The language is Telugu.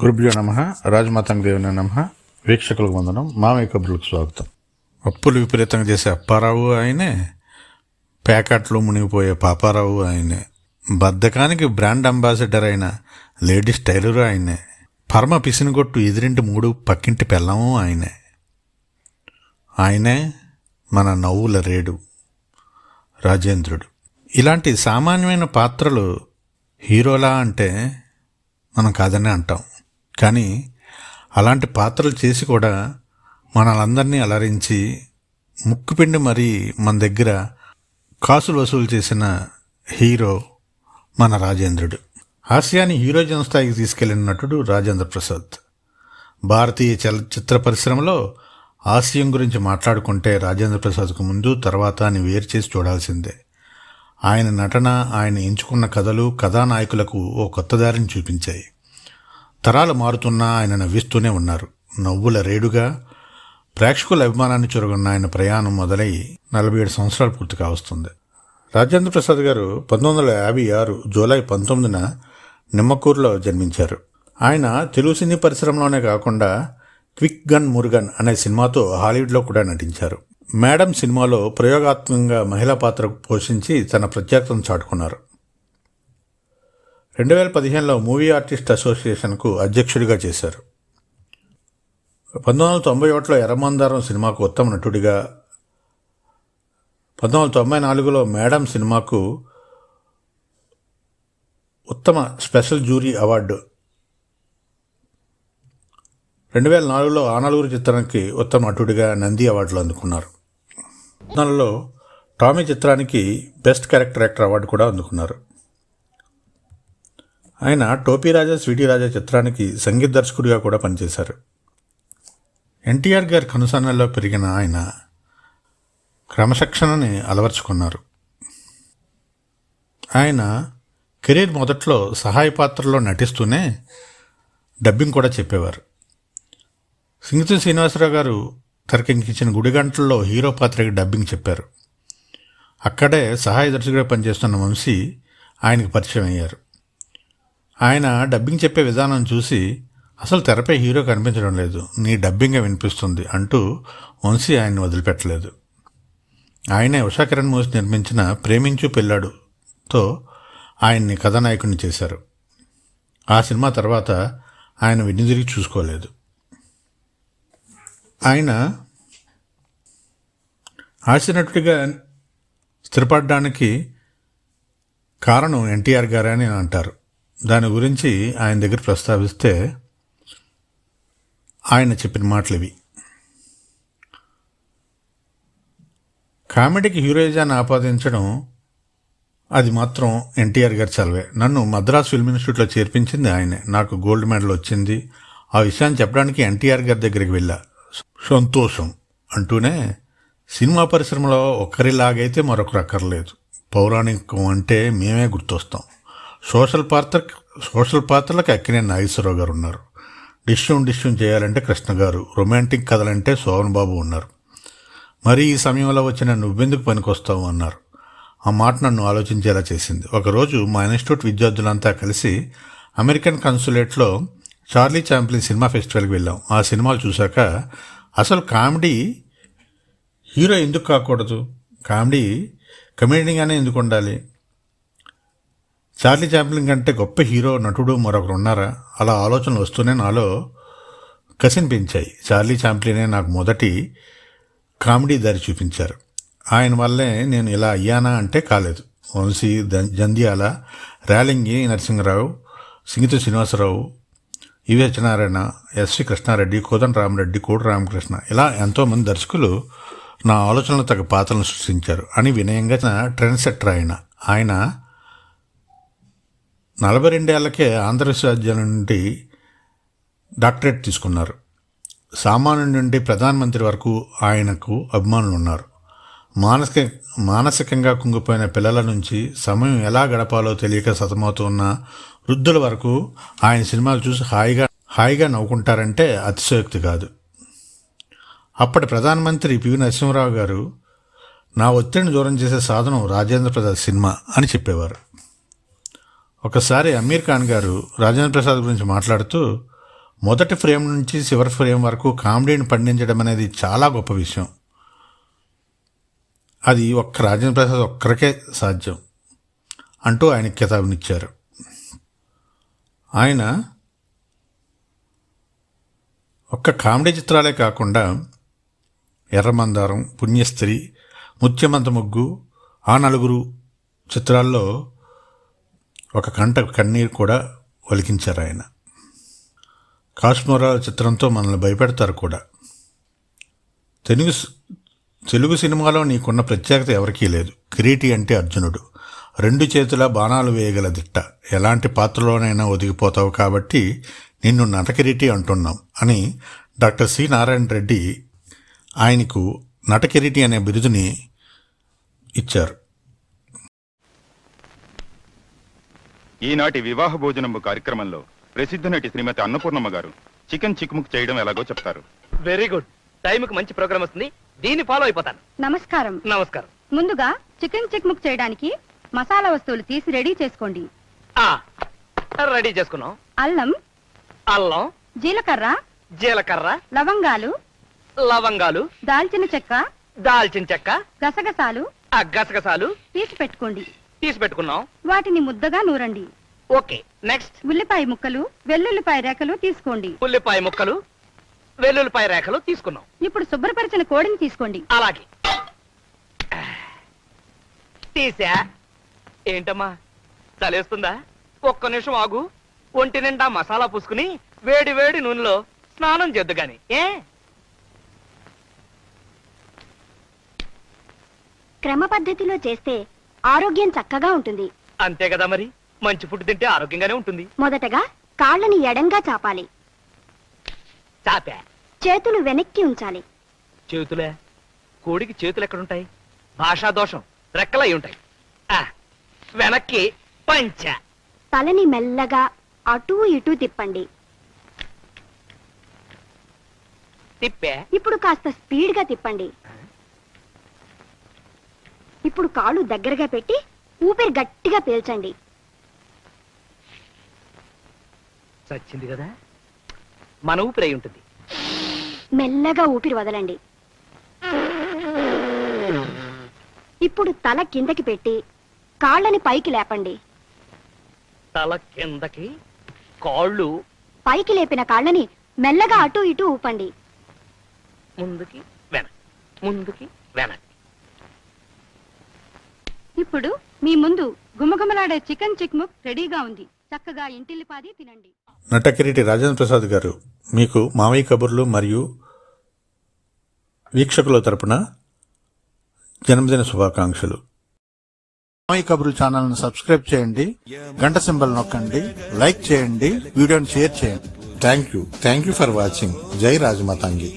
గురుభ్యో నమ రాజమాతంగ దేవుని నమ వీక్షకులకు వందనం మామయ్య కబుర్లకు స్వాగతం. అప్పులు విపరీతంగా చేసే అప్పారావు ఆయనే ప్యాకెట్లు మునిగిపోయే పాపారావు ఆయనే బద్ధకానికి బ్రాండ్ అంబాసిడర్ అయిన లేడీస్ టైలరు ఆయనే పరమ పిసినగొట్టు ఎదిరింటి మూడు పక్కింటి పెళ్ళము ఆయనే. ఆయనే మన నవ్వుల రేడు రాజేంద్రుడు. ఇలాంటి సామాన్యమైన పాత్రలు హీరోలా అంటే మనం కాదనే అంటాం. కానీ అలాంటి పాత్రలు చేసి కూడా మనలందరినీ అలరించి ముక్కుపిండి మరీ మన దగ్గర కాసులు వసూలు చేసిన హీరో మన రాజేంద్రుడు. హాస్యాన్ని హీరోజన్ స్థాయికి తీసుకెళ్ళిన నటుడు రాజేంద్ర ప్రసాద్. భారతీయ చలచిత్ర పరిశ్రమలో హాస్యం గురించి మాట్లాడుకుంటే రాజేంద్ర ప్రసాద్కు ముందు తర్వాత అని వేరు చేసి చూడాల్సిందే. ఆయన నటన ఆయన ఎంచుకున్న కథలు కథానాయకులకు ఓ కొత్త దారిని చూపించాయి. తరాలు మారుతున్నా ఆయన నవ్విస్తూనే ఉన్నారు. నవ్వుల రేడుగా ప్రేక్షకుల అభిమానాన్ని చొరగొన్న ఆయన ప్రయాణం మొదలై నలభై ఏడు సంవత్సరాలు పూర్తి కావస్తుంది. రాజేంద్ర ప్రసాద్ గారు పంతొమ్మిది వందల యాభై ఆరు జూలై పంతొమ్మిదిన నిమ్మకూరులో జన్మించారు. ఆయన తెలుగు సినీ పరిశ్రమలోనే కాకుండా క్విక్ గన్ మురుగన్ అనే సినిమాతో హాలీవుడ్లో కూడా నటించారు. మేడం సినిమాలో ప్రయోగాత్మకంగా మహిళా పాత్ర పోషించి తన ప్రత్యేకతను చాటుకున్నారు. రెండు వేల పదిహేనులో మూవీ ఆర్టిస్ట్ అసోసియేషన్కు అధ్యక్షుడిగా చేశారు. పంతొమ్మిది వందల తొంభై ఒకటిలో ఎర్రమందారం సినిమాకు ఉత్తమ నటుడిగా పంతొమ్మిది వందల తొంభై నాలుగులో మేడం సినిమాకు ఉత్తమ స్పెషల్ జ్యూరీ అవార్డు రెండు వేల నాలుగులో ఆనలూరు చిత్రానికి ఉత్తమ నటుడిగా నంది అవార్డులు అందుకున్నారు. నెలలో టామీ చిత్రానికి బెస్ట్ క్యారెక్టర్ యాక్టర్ అవార్డు కూడా అందుకున్నారు. ఆయన టోపీ రాజా స్వీటీ రాజా చిత్రానికి సంగీత దర్శకుడిగా కూడా పనిచేశారు. ఎన్టీఆర్ గారి కనుసన్నల్లో పెరిగిన ఆయన క్రమశిక్షణని అలవర్చుకున్నారు. ఆయన కెరీర్ మొదట్లో సహాయ పాత్రలో నటిస్తూనే డబ్బింగ్ కూడా చెప్పేవారు. సింగతి శ్రీనివాసరావు గారు తెరకెక్కించిన గుడిగంటల్లో హీరో పాత్రకి డబ్బింగ్ చెప్పారు. అక్కడే సహాయ దర్శకుడిగా పనిచేస్తున్న వంశీ ఆయనకు పరిచయం అయ్యారు. ఆయన డబ్బింగ్ చెప్పే విధానం చూసి అసలు తెరపై హీరో కనిపించడం లేదు. నీ డబ్బింగే వినిపిస్తుంది అంటూ వంశీ ఆయన్ని వదిలిపెట్టలేదు. ఆయనే ఉషా కిరణ్ మూసి నిర్మించిన ప్రేమించు పెళ్ళాడుతో ఆయన్ని కథానాయకుడిని చేశారు. ఆ సినిమా తర్వాత ఆయన వెన్నుదిరిగి చూసుకోలేదు. ఆయన హాస్యనటుడిగా స్థిరపడడానికి కారణం ఎన్టీఆర్ గారే అని అంటారు. దాని గురించి ఆయన దగ్గర ప్రస్తావిస్తే ఆయన చెప్పిన మాటలు ఇవి. కామెడీకి హీరోయిజాన్ని ఆపాదించడం అది మాత్రం ఎన్టీఆర్ గారి చలవే. నన్ను మద్రాస్ ఫిల్మ్ ఇన్స్టిట్యూట్లో చేర్పించింది ఆయనే. నాకు గోల్డ్ మెడల్ వచ్చింది. ఆ విషయాన్ని చెప్పడానికి ఎన్టీఆర్ గారి దగ్గరికి వెళ్ళా. సంతోషం అంటూనే సినిమా పరిశ్రమలో ఒకరిలాగైతే మరొకరు అక్కర్లేదు. పౌరాణికం అంటే మేమే గుర్తొస్తాం. సోషల్ పాత్ర సోషల్ పాత్రలకు అక్కినే నాగేశ్వరరావు గారు ఉన్నారు. డిష్యూమ్ డిష్యూమ్ చేయాలంటే కృష్ణ గారు రొమాంటిక్ కథలంటే శోభన్ బాబు ఉన్నారు. మరి ఈ సమయంలో వచ్చిన నువ్వెందుకు పనికొస్తావు అన్నారు. ఆ మాట నన్ను ఆలోచించేలా చేసింది. ఒకరోజు మా ఇన్స్టిట్యూట్ విద్యార్థులంతా కలిసి అమెరికన్ కన్సులేట్లో చార్లీ చాంప్లిన్ సినిమా ఫెస్టివల్కి వెళ్ళాం. ఆ సినిమాలు చూశాక అసలు కామెడీ హీరో ఎందుకు కాకూడదు? కామెడీ కమెడీగానే ఎందుకు ఉండాలి? చార్లీ చాప్లిన్ కంటే గొప్ప హీరో నటుడు మరొకరు ఉన్నారా? అలా ఆలోచనలు వస్తూనే నాలో కసినిపించాయి చార్లీ చాప్లినే నాకు మొదటి కామెడీ దారి చూపించారు. ఆయన వల్లే నేను ఇలా అయ్యానా అంటే కాలేదు. వంశీ ద- జంధ్యాల రేలింగి నరసింహరావు సింగిత శ్రీనివాసరావు ఇవి సత్యనారాయణ ఎస్వి కృష్ణారెడ్డి కోదన్ రామరెడ్డి కోడి రామకృష్ణ ఇలా ఎంతోమంది దర్శకులు నా ఆలోచనలు తగ్గ పాత్రలను సృష్టించారు. అని వినయంగా ట్రెండ్ సెట్టర్ ఆయన. ఆయన నలభై రెండేళ్ళకే ఆంధ్ర నుండి డాక్టరేట్ తీసుకున్నారు. సామాన్యుడి నుండి ప్రధానమంత్రి వరకు ఆయనకు అభిమానులు ఉన్నారు మానసిక మానసికంగా కుంగిపోయిన పిల్లల నుంచి సమయం ఎలా గడపాలో తెలియక సతమవుతున్న వృద్ధుల వరకు ఆయన సినిమాలు చూసి హాయిగా హాయిగా నవ్వుకుంటారంటే అతిశయోక్తి కాదు. అప్పటి ప్రధానమంత్రి పివి నరసింహరావు గారు నా ఒత్తిడిని దూరం చేసే సాధనం రాజేంద్ర ప్రసాద్ సినిమా అని చెప్పేవారు. ఒకసారి అమీర్ ఖాన్ గారు రాజేంద్ర ప్రసాద్ గురించి మాట్లాడుతూ మొదటి ఫ్రేమ్ నుంచి చివరి ఫ్రేమ్ వరకు కామెడీని పండించడం అనేది చాలా గొప్ప విషయం. అది ఒక్క రాజేంద్ర ప్రసాద్ ఒక్కరికే సాధ్యం అంటూ ఆయన కితాబునిచ్చారు. ఆయన ఒక్క కామెడీ చిత్రాలే కాకుండా ఎర్రమందారం పుణ్యస్త్రీ ముత్యమంత ముగ్గు ఆ నలుగురు చిత్రాల్లో ఒక కంట కన్నీరు కూడా ఒలికించారు ఆయన. కాశ్మోరా చిత్రంతో మనల్ని భయపెడతారు కూడా. తెలుగు తెలుగు సినిమాలో నీకున్న ప్రత్యేకత ఎవరికీ లేదు. కిరీటి అంటే అర్జునుడు. రెండు చేతుల బాణాలు వేయగల దిట్ట. ఎలాంటి పాత్రలోనైనా ఒదిగిపోతావు కాబట్టి నిన్ను నటకిరీటి అంటున్నాం అని డాక్టర్ సి నారాయణ రెడ్డి ఆయనకు నటకిరీటి అనే బిరుదుని ఇచ్చారు. ఈనాటి వివాహ భోజనము కార్యక్రమంలో ప్రసిద్ధ నటి శ్రీమతి అన్నపూర్ణమ్మ గారు చికెన్ చిక్ముక్ చేయడం ఎలాగో చెప్తారు. Very good. టైంకి మంచి ప్రోగ్రామ్ వస్తుంది. దీన్ని ఫాలో అయిపోతాను. నమస్కారం. నమస్కారం. ముందుగా చికెన్ చిక్ముక్ చేయడానికి మసాలా వస్తువులు తీసి రెడీ చేసుకోండి. ఆ రెడీ చేసుకున్నాం. అల్లం అల్లం జీలకర్ర జీలకర్ర లవంగాలు లవంగాలు దాల్చిన చెక్క దాల్చిన చెక్క గసగసాలు ఆ గసగసాలు తీసి పెట్టుకోండి. తీసి పెట్టుకున్నాం. వాటిని ముద్దగా నూరండి. Okay next. ఉల్లిపాయ ముక్కలు వెల్లుల్లిపాయ రేఖలు తీసుకోండి. ఉల్లిపాయ ముక్కలు వెల్లుల్లిపాయ రేఖలు తీసుకున్నాం. ఇప్పుడు శుభ్రపరిచిన కోడిని తీసుకోండి. అలాగే. తీసా? ఏంటమ్మా? చలేస్తుందా? ఒక్క నిమిషం ఆగు. ఒంటి నిండా మసాలా పూసుకుని వేడి వేడి నూనెలో స్నానం చేద్దు గాని ఏ? క్రమ పద్ధతిలో చేస్తే ఆరోగ్యం చక్కగా ఉంటుంది. అంతే కదా మరి? మంచి ఫుడ్ తింటే ఆరోగ్యంగానే ఉంటుంది. మొదటగా కాళ్ళని ఎడంగా చాపాలి. చాపా? చేతులు వెనక్కి ఉంచాలి. చేతులే? కోడికి చేతులు ఎక్కడుంటాయి? భాషా దోషం రెక్కలై ఉంటాయి. ఆ, వెనక్కి పంచ. తలని మెల్లగా అటూ ఇటూ తిప్పండి. తిప్పే? ఇప్పుడు కాస్త స్పీడ్గా తిప్పండి. ఇప్పుడు కాళ్ళు దగ్గరగా పెట్టి ఊపిరి గట్టిగా పీల్చండి. చచ్చింది కదా? మన ఊపిరి అయి ఉంటుంది. మెల్లగా ఊపిరి వదలండి. ఇప్పుడు తల కిందకి పెట్టి కాళ్ళని పైకి లేపండి. తల కిందకి కాళ్ళు పైకి లేపిన కాళ్ళని మెల్లగా అటూ ఇటూ ఊపండి. ముందుకి వెనక్ ముందుకి వెనక్. ఇప్పుడు మీ ముందు గుమగుమలాడే చికెన్ చిక్ముక్ రెడీగా ఉంది. చక్కగా ఇంటిల్లిపాది తినండి. నటకిరీటి రాజేంద్ర ప్రసాద్ గారు మీకు మావయ్య కబుర్లు మరియు వీక్షకుల తరపున జన్మదిన శుభాకాంక్షలు. మావయ్య కబుర్లు ఛానల్ను సబ్స్క్రైబ్ చేయండి గంట సింబల్ నొక్కండి లైక్ చేయండి వీడియోని షేర్ చేయండి. Thank you thank you for watching జై రాజమాతాంగి